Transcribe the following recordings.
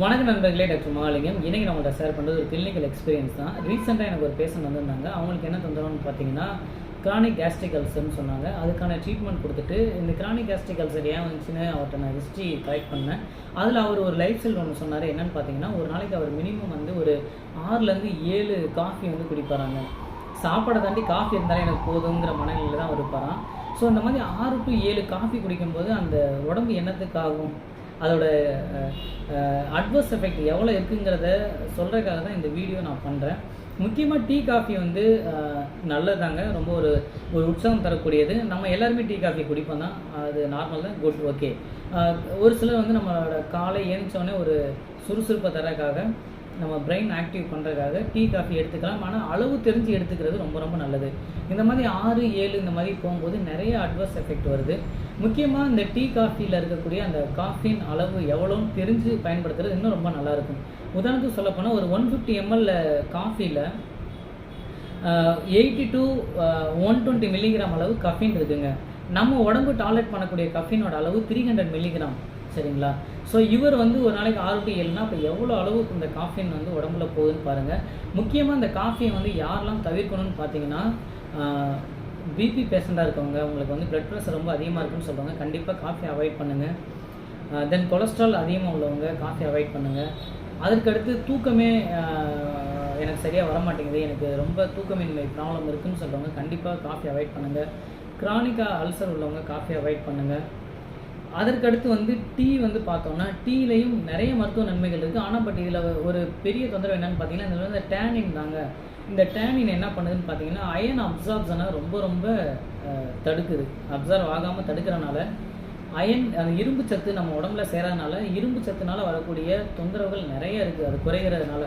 வணக்கம் நண்பர்களே டாக்டர் மகாலிங்கம் இன்றைக்கி நம்மள்ட்ட ஷேர் பண்ணுறது ஒரு கிளினிக்கல் எக்ஸ்பீரியன்ஸ் தான். ரீசெண்டாக எனக்கு ஒரு பேஷண்ட் வந்திருந்தாங்க. அவங்களுக்கு என்ன தொந்தரவுன்னு பார்த்தீங்கன்னா கிரானிக் கேஸ்ட்ரிக் அல்சர்னு சொன்னாங்க. அதுக்கான ட்ரீட்மெண்ட் கொடுத்துட்டு இந்த கிரானிக் கேஸ்ட்ரிக் அல்சர் ஏன் வந்துச்சுன்னு அவர்கிட்ட நான் ஹிஸ்ட்ரி கலெக்ட் பண்ணேன். அதில் அவர் ஒரு லைஃப் ஸ்டைல் ஒன்று சொன்னார். என்னன்னு பார்த்தீங்கன்னா ஒரு நாளைக்கு அவர் மினிமம் வந்து ஒரு ஆறுலேருந்து ஏழு காஃபி வந்து குடிப்பாராங்க. சாப்பாடை தாண்டி காஃபி இருந்தாலே எனக்கு போதுங்கிற மனநிலையில் தான் அவர் இருப்பாராம். ஸோ இந்த மாதிரி ஆறு டு ஏழு காஃபி குடிக்கும்போது அந்த உடம்பு என்னத்துக்காகும் அதோட அட்வர்ஸ் எஃபெக்ட் எவ்வளோ இருக்குங்கிறத சொல்கிறதுக்காக தான் இந்த வீடியோ நான் பண்ணுறேன் முக்கியமாக டீ காஃபி வந்து நல்லதாங்க. நல்லதுதாங்க ரொம்ப ஒரு ஒரு உற்சாகம் தரக்கூடியது. நம்ம எல்லாருமே டீ காஃபி குடிப்போம் தான். அது நார்மல் தான். குட் ஓகே ஒரு சிலர் வந்து நம்மளோட காலை ஏந்திச்சோடனே ஒரு சுறுசுறுப்பை தரக்காக நம்ம பிரெயின் ஆக்டிவ் பண்ணுறதுக்காக டீ காஃபி எடுத்துக்கலாம். ஆனால் அளவு தெரிஞ்சு எடுத்துக்கிறது ரொம்ப ரொம்ப நல்லது. இந்த மாதிரி ஆறு ஏழு இந்த மாதிரி போகும்போது நிறைய அட்வர்ஸ் எஃபெக்ட் வருது. முக்கியமாக இந்த டீ காஃபியில் இருக்கக்கூடிய அந்த காஃபின் அளவு எவ்வளோன்னு தெரிஞ்சு பயன்படுத்துறது இன்னும் ரொம்ப நல்லாயிருக்கும் உதாரணத்துக்கு சொல்லப்போனால் ஒரு one fifty ML காஃபியில் eighty two one twenty milligram அளவு கஃபின் இருக்குங்க. நம்ம உடம்பு டாலரேட் பண்ணக்கூடிய கஃபினோட அளவு த்ரீ ஹண்ட்ரட் மில்லிகிராம் சரிங்களா? ஸோ இவர் வந்து ஒரு நாளைக்கு ஆறு டு ஏழுனா அப்போ எவ்வளோ அளவுக்கு இந்த காஃபின் வந்து உடம்புல போகுதுன்னு பாருங்கள் முக்கியமாக இந்த காஃபியை வந்து யாரெல்லாம் தவிர்க்கணும்னு பார்த்தீங்கன்னா பிபி பேஷண்ட்டாக இருக்கவங்க உங்களுக்கு வந்து பிளட் ப்ரெஷர் ரொம்ப அதிகமாக இருக்குன்னு சொல்லுவாங்க கண்டிப்பாக காஃபி அவாய்ட் பண்ணுங்கள் தென் கொலஸ்ட்ரால் அதிகமாக உள்ளவங்க காஃபி அவாய்ட் பண்ணுங்கள் அதற்கடுத்து தூக்கமே எனக்கு சரியாக வர மாட்டேங்குது எனக்கு ரொம்ப தூக்கமின்மை ப்ராப்ளம் இருக்குன்னு சொல்கிறவங்க கண்டிப்பாக காஃபி அவாய்ட் பண்ணுங்கள் க்ரானிக்காக அல்சர் உள்ளவங்க காஃபி அவாய்ட் பண்ணுங்கள் அதற்கடுத்து வந்து டீ வந்து பார்த்தோம்னா டீலையும் நிறைய மருத்துவ நன்மைகள் இருக்குது ஆனால் பட் இதில் ஒரு பெரிய தொந்தரவு என்னன்னு பார்த்தீங்கன்னா இதில் வந்து டேனின் தாங்க. இந்த டேனின் என்ன பண்ணுதுன்னு பார்த்தீங்கன்னா அயன் அப்சார்ப்ஷனை ரொம்ப ரொம்ப தடுக்குது. அப்சர்வ் ஆகாமல் தடுக்கிறனால அயன் அந்த இரும்பு சத்து நம்ம உடம்புல சேராதனால இரும்பு சத்துனால வரக்கூடிய தொந்தரவுகள் நிறைய இருக்குது அது குறைகிறதுனால.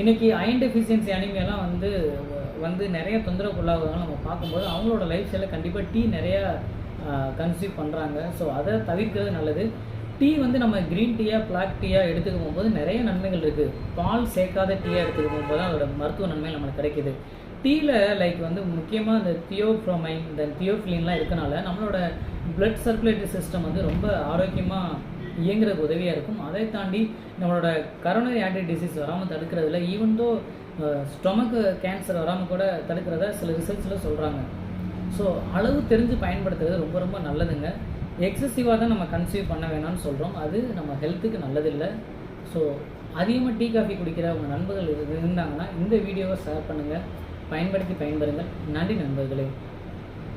இன்னைக்கு அயன் டெஃபிஷியன்சி அனிமையெல்லாம் வந்து வந்து நிறைய தொந்தரவுக்குள்ளாகிறதுனால நம்ம பார்க்கும்போது அவங்களோட லைஃப் ஸ்டைலில் கண்டிப்பாக டீ நிறையா கன்சியூம் பண்ணுறாங்க ஸோ அதை தவிர்க்கிறது நல்லது. டீ வந்து நம்ம க்ரீன் டீயாக பிளாக் டீயாக எடுத்துக்க போகும்போது நிறைய நன்மைகள் இருக்குது பால் சேர்க்காத டீயாக எடுத்துக்கும் போது தான் அதோட மருத்துவ நன்மை நம்மளுக்கு கிடைக்குது. டீயில் லைக் வந்து முக்கியமாக இந்த தியோஃப்ரோமைன் இந்த தியோஃபிலின்லாம் இருக்கனால நம்மளோட பிளட் சர்க்குலேட்டரி சிஸ்டம் வந்து ரொம்ப ஆரோக்கியமாக இயங்குறதுக்கு உதவியாக இருக்கும். அதை தாண்டி நம்மளோட கரோனரி ஆன்டி டிசீஸ் வராமல் தடுக்கிறதுல ஈவன் தோ ஸ்டொமக்கு கேன்சர் வராமல் கூட தடுக்கிறத சில ரிசர்ச்சில் சொல்கிறாங்க ஸோ அளவு தெரிஞ்சு பயன்படுத்துறது ரொம்ப ரொம்ப நல்லதுங்க. எக்ஸசிவாக தான் நம்ம கன்சியூம் பண்ண வேணாம்னு சொல்கிறோம் அது நம்ம ஹெல்த்துக்கு நல்லதில்லை. ஸோ அதிகமாக டீ காஃபி குடிக்கிற உங்கள் நண்பர்கள் இருந்தாங்கன்னா இந்த வீடியோவை ஷேர் பண்ணுங்கள் பயன்படுத்தி பயன்பெறுங்கள். நன்றி நண்பர்களே.